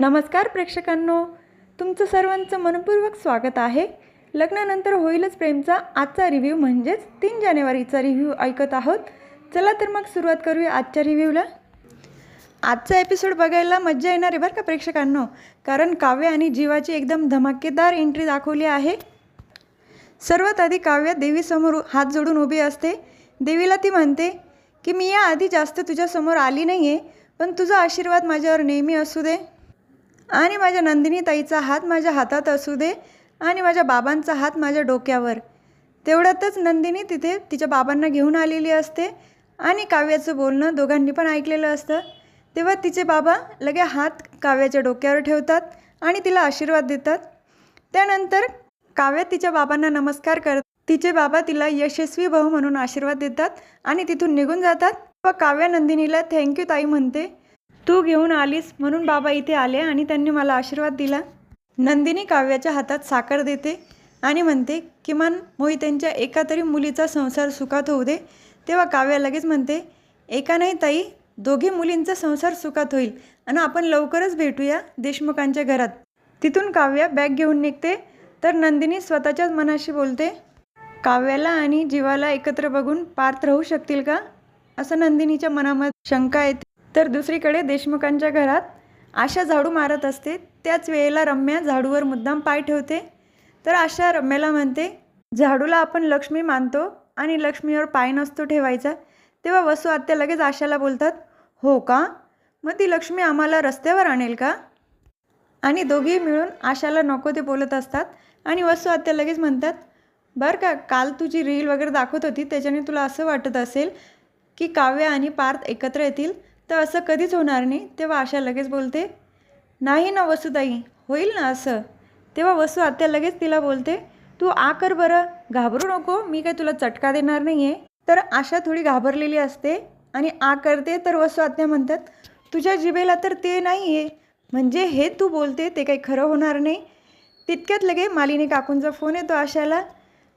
नमस्कार प्रेक्षकांनो. तुमचं सर्वांचं मनपूर्वक स्वागत आहे. लग्नानंतर होईलच प्रेमचा आजचा रिव्ह्यू म्हणजेच तीन जानेवारीचा रिव्ह्यू ऐकत आहोत. चला तर मग सुरुवात करूया आजच्या रिव्ह्यूला आजचा एपिसोड बघायला मज्जा येणार आहे बरं का प्रेक्षकांनो. कारण काव्य आणि जीवाची एकदम धमाकेदार एंट्री दाखवली आहे. सर्वात आधी काव्य देवीसमोर हात जोडून उभी असते. देवीला ती म्हणते की मी या आधी जास्त तुझ्यासमोर आली नाही आहे पण तुझा आशीर्वाद माझ्यावर नेहमी असू दे. आणि माझ्या नंदिनी ताईचा हात माझ्या हातात असू दे आणि माझ्या बाबांचा हात माझ्या डोक्यावर. तेवढ्यातच नंदिनी तिथे तिच्या बाबांना घेऊन आलेली असते आणि काव्याचं बोलणं दोघांनी पण ऐकलेलं असतं. तेव्हा तिचे बाबा लगे हात काव्याच्या डोक्यावर ठेवतात आणि तिला आशीर्वाद देतात. त्यानंतर काव्या तिच्या बाबांना नमस्कार करत तिचे बाबा तिला यशस्वी भाऊ म्हणून आशीर्वाद देतात आणि तिथून निघून जातात. व काव्या नंदिनीला थँक्यू ताई म्हणते. तू घेऊन आलीस म्हणून बाबा इथे आले आणि त्यांनी मला आशीर्वाद दिला. नंदिनी काव्याच्या हातात साखर देते आणि म्हणते किमान मोहित्यांच्या एका तरी मुलीचा संसार सुखात होऊ दे. तेव्हा काव्या लगेच म्हणते एका नाही ताई दोघी मुलींचा संसार सुखात होईल आणि आपण लवकरच भेटूया देशमुखांच्या घरात. तिथून काव्या बॅग घेऊन निघते तर नंदिनी स्वतःच्याच मनाशी बोलते काव्याला आणि जीवाला एकत्र बघून पार्थ राहू शकतील का? असं नंदिनीच्या मनामध्ये शंका येते. तर दुसरीकडे देशमुखांच्या घरात आशा झाडू मारत असते. त्याच वेळेला रम्या झाडूवर मुद्दाम पाय ठेवते. तर आशा रम्याला म्हणते झाडूला आपण लक्ष्मी मानतो आणि लक्ष्मीवर पाय नसतो ठेवायचा. तेव्हा वसू आत्या लगेच आशाला बोलतात हो का? मग ती लक्ष्मी आम्हाला रस्त्यावर आणेल का? आणि दोघेही मिळून आशाला नको ते बोलत असतात. आणि वसू आत्या लगेच म्हणतात बरं का काल तुझी रील वगैरे दाखवत होती. त्याच्याने तुला असं वाटत असेल की काव्य आणि पार्थ एकत्र येतील. तर असं कधीच होणार नाही. तेव्हा आशा लगेच बोलते नाही ना वसुताई होईल ना असं? तेव्हा वसू आत्या लगेच तिला बोलते तू आ कर बरं घाबरू नको मी काय तुला चटका देणार नाही आहे तर आशा थोडी घाबरलेली असते आणि आ करते तर वसू आत्या म्हणतात तुझ्या जिभेला तर ते नाही आहे म्हणजे हे तू बोलते ते काही खरं होणार नाही. तितक्यात लगे मालिनी काकूंचा फोन येतो आशाला.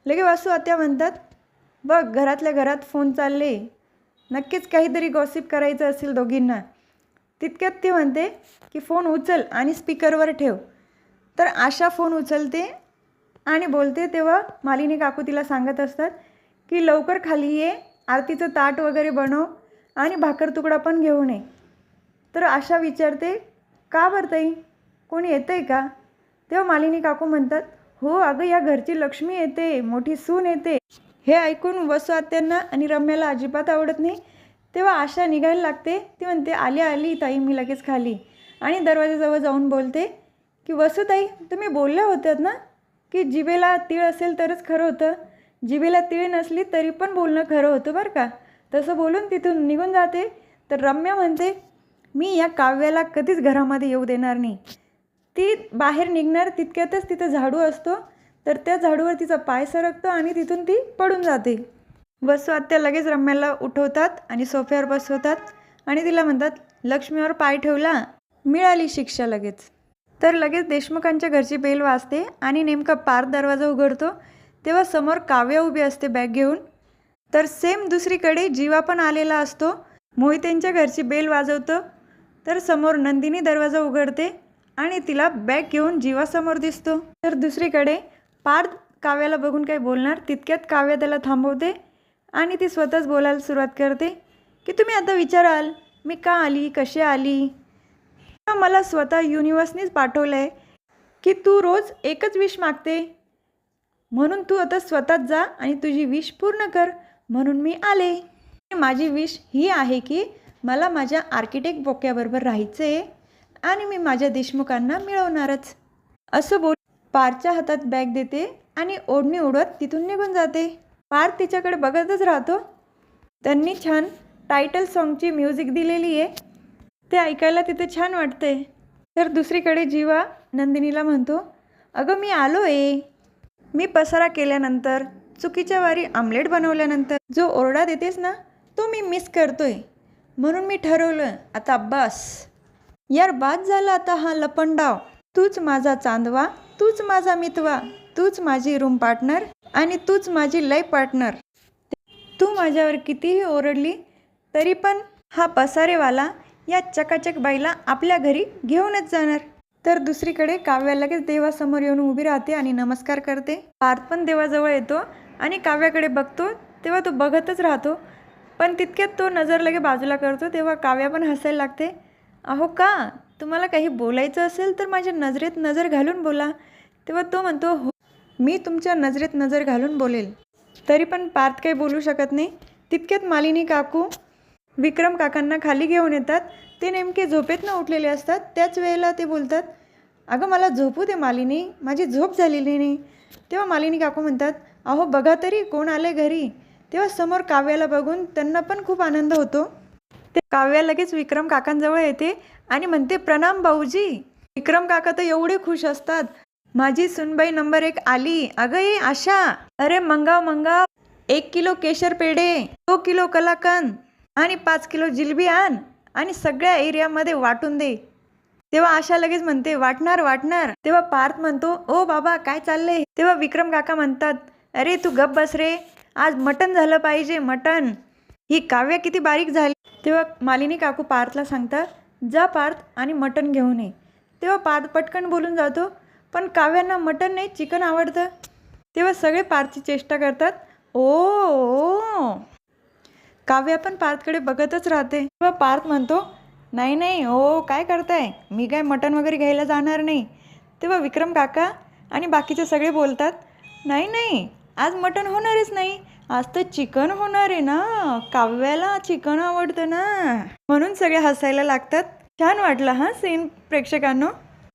लगे वासू आत्या म्हणतात बघ घरातल्या घरात फोन चालले. नक्कीच काहीतरी गॉसिप करायचं असेल दोघींना. तितक्यात ती म्हणते की फोन उचल आणि स्पीकरवर ठेव. तर आशा फोन उचलते आणि बोलते तेव्हा मालिनी काकू तिला सांगत असतात की लवकर खाली ये आरतीचं ताट वगैरे बनव आणि भाकर तुकडा पण घेऊन ये. तर आशा विचारते का बरं ताई? कोणी येतं आहे का? तेव्हा मालिनी काकू म्हणतात हो अगं या घरची लक्ष्मी येते मोठी सून येते. हे ऐकून वसू आत्यांना आणि रम्याला अजिबात आवडत नाही. तेव्हा आशा निघायला लागते. ती म्हणते आली आली ताई मी लगेच खाली. आणि दरवाजाजवळ जाऊन बोलते की वसुताई तुम्ही बोलल्या होत्यात ना की जिभेला तीळ असेल तरच खरं होतं. जिभेला तीळ नसली तरी पण बोलणं खरं होतं बरं का. तसं बोलून तिथून निघून जाते. तर रम्या म्हणते मी या काव्याला कधीच घरामध्ये येऊ देणार नाही. ती बाहेर निघणार तितक्यातच तिथं झाडू असतो. तर त्या झाडूवर तिचा पाय सरकतो आणि तिथून ती पडून जाते. वसू आत्या लगेच रम्याला उठवतात आणि सोफ्यावर बसवतात आणि तिला म्हणतात लक्ष्मीवर पाय ठेवला मिळाली शिक्षा लगेच. तर लगेच देशमुखांच्या घरची बेल वाजते आणि नेमका पार दरवाजा उघडतो. तेव्हा समोर काव्य उभी असते बॅग घेऊन. तर सेम दुसरीकडे जीवा पण आलेला असतो. मोहितेंच्या घरची बेल वाजवतो. तर समोर नंदिनी दरवाजा उघडते आणि तिला बॅग घेऊन जीवासमोर दिसतो. तर दुसरीकडे पार्थ काव्याला बघून काही बोलणार तितक्यात काव्य त्याला थांबवते आणि ती स्वतःच बोलायला सुरुवात करते की तुम्ही आता विचाराल मी का आली कशी आली? मला स्वतः युनिवर्सनीच पाठवलं आहे की तू रोज एकच विश मागते. म्हणून तू आता स्वतःच जा आणि तुझी विश पूर्ण कर म्हणून मी आले. माझी विश ही आहे की मला माझ्या आर्किटेक्ट बोक्याबरोबर राहायचं आहे आणि मी माझ्या देशमुखांना मिळवणारच. असं बोल पारच्या हातात बॅग देते आणि ओढणी ओढत तिथून निघून जाते. पार तिच्याकडे बघतच राहतो. त्यांनी छान टायटल सॉन्गची म्युझिक दिलेली आहे. ते ऐकायला तिथे छान वाटते. तर दुसरीकडे जीवा नंदिनीला म्हणतो अगं मी आलो आहे मी पसारा केल्यानंतर चुकीच्या वारी आमलेट बनवल्यानंतर जो ओरडा देतेस ना तो मी मिस करतोय. म्हणून मी ठरवलं आता बस. यार बाद झाला आता हा लपंडाव. तूच माझा चांदवा तूच माझा मितवा तूच माझी रूम पार्टनर आणि तूच माझी लाईफ पार्टनर तू माझ्यावर कितीही ओरडली तरी पण हा पसारेवाला या चकाचक बाईला आपल्या घरी घेऊनच जाणार. तर दुसरीकडे काव्या लगेच देवासमोर येऊन उभी राहते आणि नमस्कार करते. पार्थ पण देवाजवळ येतो आणि काव्याकडे बघतो तेव्हा तो बघतच राहतो. पण तितक्यात तो नजर लगे बाजूला करतो तेव्हा काव्या पण हसायला लागते. अहो का? तुम्हाला काही बोलायचं असेल तर माझ्या नजरेत नजर घालून बोला. तेव्हा तो म्हणतो हो मी तुमच्या नजरेत नजर घालून बोलेल. तरी पण पार्थ काही बोलू शकत नाही. तितक्यात मालिनी काकू विक्रम काकांना खाली घेऊन येतात. ते नेमके झोपेतनं उठलेले असतात. त्याच वेळेला ते बोलतात अगं मला झोपू दे मालिनी. माझी झोप झालेली नाही. तेव्हा मालिनी काकू म्हणतात अहो बघा तरी कोण आले घरी? तेव्हा समोर काव्याला बघून त्यांना पण खूप आनंद होतो. ते काव्या लगेच विक्रम काकांजवळ येते आणि म्हणते प्रणाम भाऊजी. विक्रम काका तर एवढे खुश असतात. माझी सुनबाई नंबर एक आली. अगं ये आशा. अरे मंगाव मंगाव. एक किलो केशर पेढे दो किलो कलाकंद आणि पाच किलो जिलबी आण आणि सगळ्या एरियामध्ये वाटून दे. तेव्हा आशा लगेच म्हणते वाटणार वाटणार. तेव्हा पार्थ म्हणतो ओ बाबा काय चाललंय? तेव्हा विक्रम काका म्हणतात अरे तू गप बस रे. आज मटन झालं पाहिजे मटन ही काव्य किती बारीक झाली. तेव्हा मालिनी काकू पार्थला सांगतात जा पार्थ आणि मटन घेऊन ये. तेव्हा पार्थ पटकन बोलून जातो पण काव्यांना मटण नाही चिकन आवडतं. तेव्हा सगळे पार्थची चेष्टा करतात. ओ ओ. काव्या पण पार्थकडे बघतच राहते. तेव्हा पार्थ म्हणतो नाही नाही ओ काय करताय? मी काय मटण वगैरे घ्यायला जाणार नाही. तेव्हा विक्रम काका आणि बाकीचे सगळे बोलतात नाही नाही आज मटण होणारच नाही. आज तर चिकन होणार आहे ना. काव्याला चिकन आवडतं ना. म्हणून सगळे हसायला लागतात. छान वाटलं हां सीन प्रेक्षकांनो.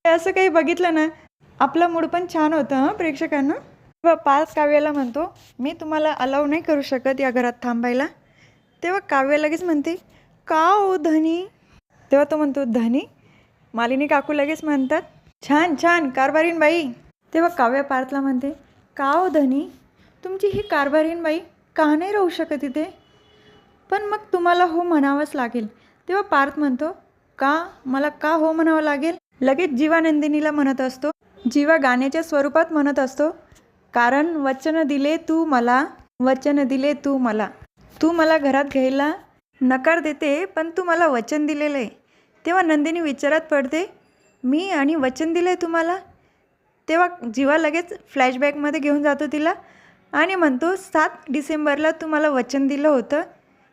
असं काही बघितलं ना आपलं मूड पण छान होतं हां प्रेक्षकांना. तेव्हा पाच काव्याला म्हणतो मी तुम्हाला अलाव नाही करू शकत या घरात थांबायला. तेव्हा काव्य लगेच म्हणते का ओ धनी? तेव्हा तो म्हणतो धनी? मालिनी काकू लगेच म्हणतात छान छान कारभारीन बाई. तेव्हा काव्य पार्थला म्हणते का ओ धनी? तुमची ही कारभारीन बाई का नाही राहू शकत इथे? पण मग तुम्हाला हो म्हणावंच लागेल. तेव्हा पार्थ म्हणतो का? मला का हो म्हणावं लागेल? लगेच जीवानंदिनीला म्हणत असतो जीवा गाण्याच्या स्वरूपात म्हणत असतो कारण वचन दिले तू मला वचन दिले तू मला. तू मला घरात घ्यायला नकार देते पण तू मला वचन दिलेलं. आहे तेव्हा नंदिनी विचारात पडते मी आणि वचन दिलं आहे तुम्हाला? तेव्हा जीवा लगेच फ्लॅशबॅकमध्ये घेऊन जातो तिला आणि म्हणतो सात डिसेंबरला तुम्हाला वचन दिलं होतं.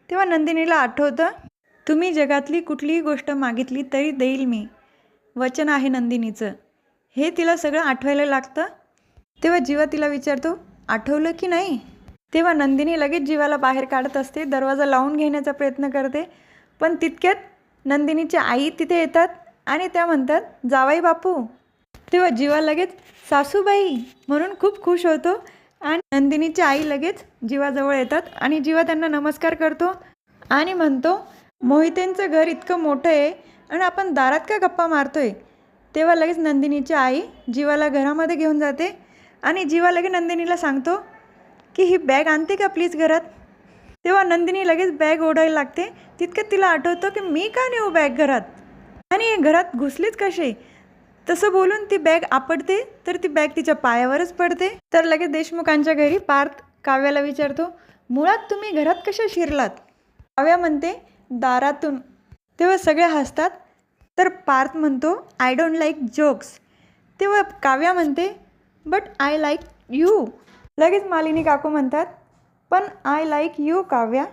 तेव्हा नंदिनीला आठवतं तुम्ही जगातली कुठलीही गोष्ट मागितली तरी देईल मी. वचन आहे नंदिनीचं. हे तिला सगळं आठवायला लागतं? तेव्हा जीवा तिला विचारतो आठवलं की नाही? तेव्हा नंदिनी लगेच जीवाला बाहेर काढत असते दरवाजा लावून घेण्याचा प्रयत्न करते. पण तितक्यात नंदिनीची आई तिथे येतात आणि त्या म्हणतात जावाई बापू. तेव्हा जीवा लगेच सासूबाई. म्हणून खूप खुश होतो आणि नंदिनीची आई लगेच जीवाजवळ येतात आणि जीवा त्यांना नमस्कार करतो आणि म्हणतो मोहितेंचं घर इतकं मोठं आहे आणि आपण दारात का गप्पा मारतोय? तेव्हा लगेच नंदिनीची आई जीवाला घरामध्ये घेऊन जाते आणि जीवा लगेच नंदिनीला सांगतो की ही बॅग आणते का प्लीज घरात? तेव्हा नंदिनी लगेच बॅग ओढायला लागते. तितकं तिला आठवतं की मी का नेऊ बॅग घरात? आणि घरात घुसलीच कसे तसं बोलून ती बॅग आपडते तर ती बॅग तिच्या पायावरच पडते. तर लगेच देशमुखांच्या घरी पार्थ काव्याला विचारतो मुळात तुम्ही घरात कशा शिरलात? काव्या म्हणते दारातून. तेव्हा सगळे हसतात. तर पार्थ म्हणतो आय डोंट लाईक जोक्स तेव्हा काव्या म्हणते बट आय लाईक यू लगेच मालिनी काकू म्हणतात पण आय लाईक यू काव्या.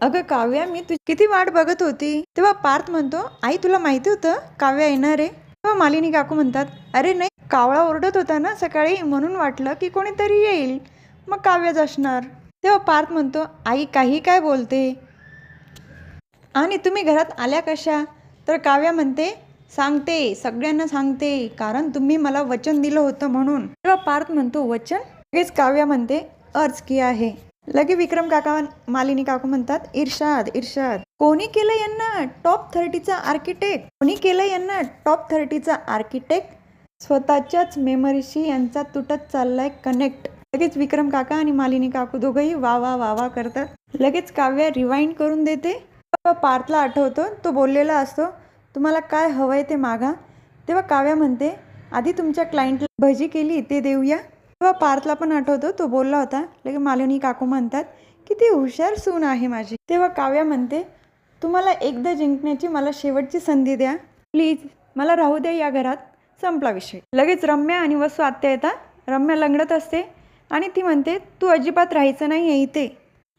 अगं काव्या मी तुझी किती वाट बघत होती. तेव्हा पार्थ म्हणतो आई तुला माहिती होतं? काव्या येणार आहे. तेव्हा मालिनी काकू म्हणतात अरे नाही कावळा ओरडत होता ना सकाळी म्हणून वाटलं की कोणीतरी येईल. मग काव्यच असणार तेव्हा पार्थ म्हणतो आई काही काय बोलते. आणि तुम्ही घरात आल्या कशा? तर काव्या म्हणते सांगते सगळ्यांना सांगते कारण तुम्ही मला वचन दिलं होतं म्हणून. तेव्हा पार्थ म्हणतो वचन? लगेच काव्या म्हणते अर्ज की आहे. लगे विक्रम काका मालिनी काकू म्हणतात इर्षाद इर्षाद कोणी केलं यांना टॉप थर्टीचा आर्किटेक्ट कोणी केलं यांना टॉप थर्टीचा आर्किटेक्ट स्वतःच्याच मेमरीशी यांचा तुटत चाललाय कनेक्ट लगेच विक्रम काका आणि मालिनी काकू दोघंही वा वा वा वा करतात. लगेच काव्या रिवाइंड करून देते. तेव्हा पार्थला आठवतो तो बोललेला असतो तुम्हाला काय हवं आहे ते मागा. तेव्हा काव्या म्हणते आधी तुमच्या क्लायंटला भजी केली ते देऊया. तेव्हा पार्थला पण आठवतो तो बोलला होता लगे मालिनी काकू म्हणतात की ती हुशार सून आहे माझी. तेव्हा काव्या म्हणते तुम्हाला एकदा जिंकण्याची मला शेवटची संधी द्या. प्लीज मला राहू द्या या घरात. संपला विषय. लगेच रम्या आणि वसू आत्या येतात. रम्या लंगडत असते आणि ती म्हणते तू अजिबात राहायचं नाही आहे इथे.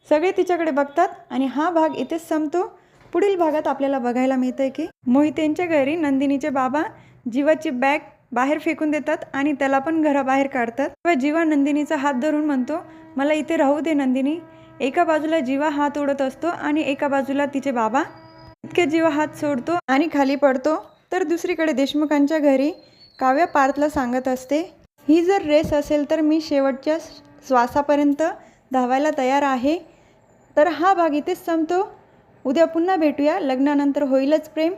सगळे तिच्याकडे बघतात आणि हा भाग इथेच संपतो. पुढील भागात आपल्याला बघायला मिळतंय की मोहितेंच्या घरी नंदिनीचे बाबा जीवाची बॅग बाहेर फेकून देतात आणि त्याला पण घराबाहेर काढतात. तेव्हा जीवा नंदिनीचा हात धरून म्हणतो मला इथे राहू दे नंदिनी. एका बाजूला जीवा हात ओढत असतो आणि एका बाजूला तिचे बाबा. इतके जीवा हात सोडतो आणि खाली पडतो. तर दुसरीकडे देशमुखांच्या घरी काव्य पार्थला सांगत असते ही जर रेस असेल तर मी शेवटच्या श्वासापर्यंत धावायला तयार आहे. तर हा भाग इथेच संपतो. उद्या पुन्हा भेटूया. लग्नानंतर होईलच प्रेम.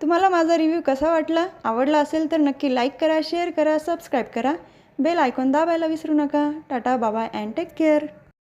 तुम्हाला माझा रिव्ह्यू कसा वाटला आवडला असेल तर नक्की लाईक करा शेअर करा सबस्क्राईब करा. बेल आयकॉन दाबायला विसरू नका. टाटा बाबा अँड टेक केअर